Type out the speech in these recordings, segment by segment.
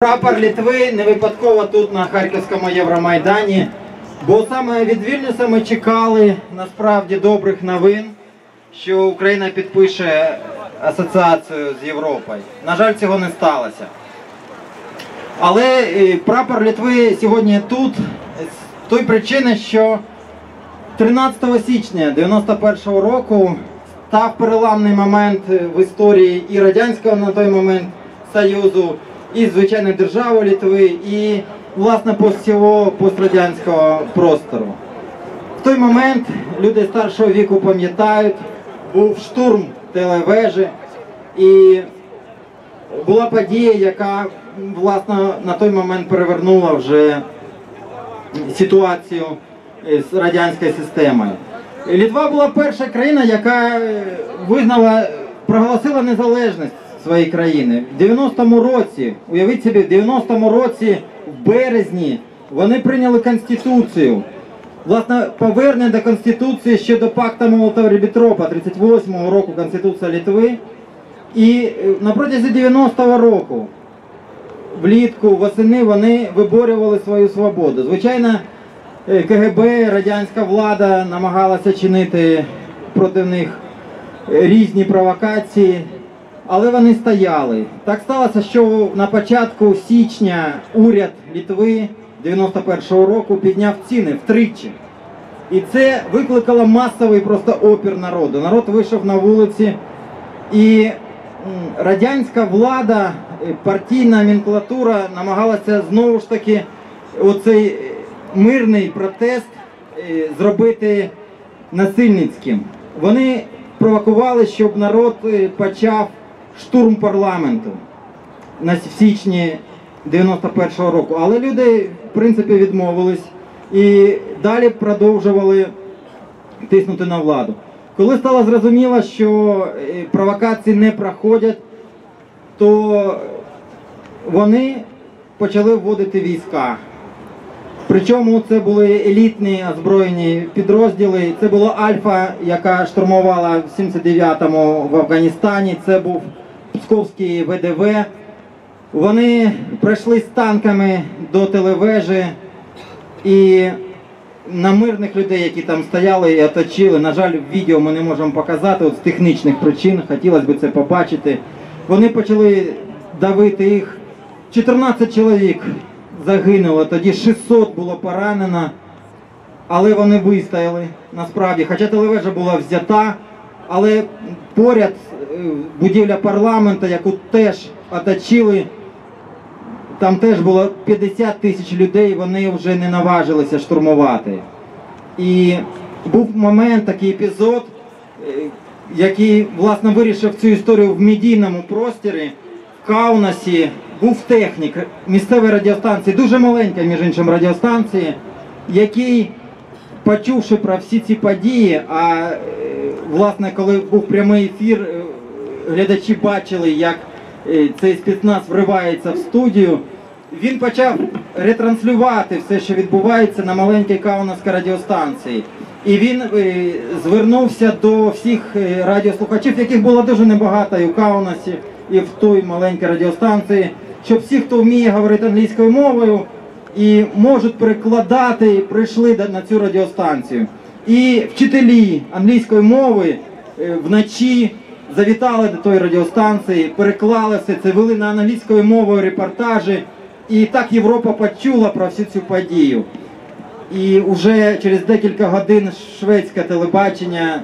Прапор Літви не випадково тут на Харківському Євромайдані, бо саме від Вільнюса ми чекали насправді добрих новин, що Україна підпише асоціацію з Європою. На жаль, цього не сталося. Але е, прапор Літви сьогодні тут з той причини, що 13 січня 91 року став переламний момент в історії і радянського на той момент Союзу, і звичайно держави Літви, і власне всього пострадянського простору. В той момент люди старшого віку пам'ятають, був штурм телевежі і була подія, яка власне на той момент перевернула вже ситуацію з радянською системою. Літва була перша країна, яка визнала, проголосила незалежність своєї країни. В 90-му році, уявіть собі, в 90-му році, в березні, вони прийняли Конституцію. Власне, повернення до Конституції ще до пакта Молотова-Ріббентропа 38-го року Конституція Літви. І е, на протязі 90-го року влітку, восени вони виборювали свою свободу. Звичайно, е, КГБ, радянська влада намагалася чинити проти них е, різні провокації, але вони стояли. Так сталося, що на початку січня уряд Літви 91-го року підняв ціни втричі. І це викликало масовий просто опір народу. Народ вийшов на вулиці, і радянська влада, е, партійна номенклатура намагалася знову ж таки оцей е, мирний протест е, зробити насильницьким. Вони провокували, щоб народ почав штурм парламенту на січні 91-го року. Але люди, в принципі, відмовились і далі продовжували тиснути на владу. Коли стало зрозуміло, що е, провокації не проходять, то вони почали вводити війська. Причому це були елітні озброєні підрозділи. Це була Альфа, яка штурмувала в 79-му в Афганістані. Це був Псковський ВДВ. Вони прийшли з танками до телевежі і на мирних людей, які там стояли і оточили. На жаль, відео ми не можемо показати от з технічних причин. Хотілося б це побачити. Вони почали давити їх. 14 чоловік загинуло, тоді 600 було поранено, але вони вистояли насправді. Хоча телевежа була взята, але поряд будівля парламенту, яку теж оточили, там теж було 50 тисяч людей, вони вже не наважилися штурмувати. І був момент, такий епізод, е, який власне вирішив цю історію в медійному просторі. В Каунасі був технік місцевої радіостанції, дуже маленька, між іншим, радіостанції, який, почувши про всі ці події, а е, власне, коли був прямий ефір, е, глядачі бачили, як е, цей спецназ вривається в студію. Він почав ретранслювати все, що відбувається на маленькій Каунасській радіостанції. І він е, звернувся до всіх е, радіослухачів, яких було дуже небагато і в Каунасі, і в той маленькій радіостанції, щоб всі, хто вміє говорити англійською мовою і можуть перекладати, прийшли на цю радіостанцію. І вчителі англійської мови вночі завітали до тої радіостанції, переклали все це, вели на англійською мовою репортажі. І так Європа почула про всю цю подію. І вже через декілька годин шведське телебачення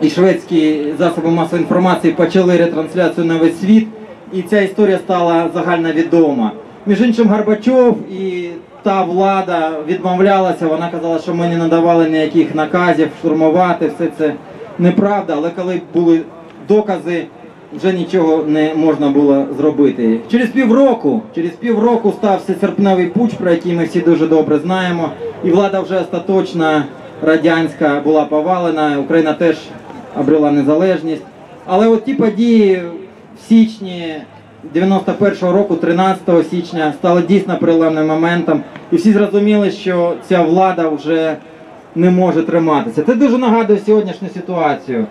і шведські засоби масової інформації почали ретрансляцію на весь світ, і ця історія стала загальновідома. Між іншим, Горбачов і та влада відмовлялася, вона казала, що ми не надавали ніяких наказів штурмувати, все це неправда, але коли були докази, вже нічого не можна було зробити. Через півроку, через півроку стався серпневий путч, про який ми всі дуже добре знаємо, і влада вже остаточна радянська була повалена, Україна теж обрела незалежність. Але от ті події в січні 91-го року, 13 січня, стали дійсно переломним моментом, і всі зрозуміли, що ця влада вже не може триматися. Це дуже нагадує сьогоднішню ситуацію.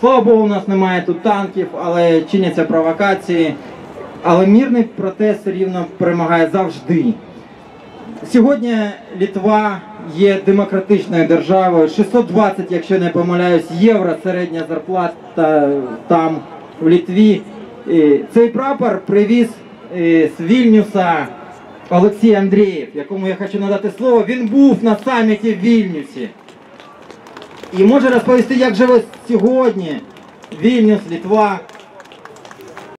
Слава Богу, у нас немає тут танків, але чиняться провокації. Але мирний протест рівно перемагає завжди. Сьогодні Літва є демократичною державою. 620, якщо не помиляюсь, євро середня зарплата там в Літві. Цей прапор привіз з Вільнюса Олексій Андрієв, якому я хочу надати слово. Він був на саміті в Вільнюсі. І може розповісти, як живе сьогодні Вільнюс, Літва,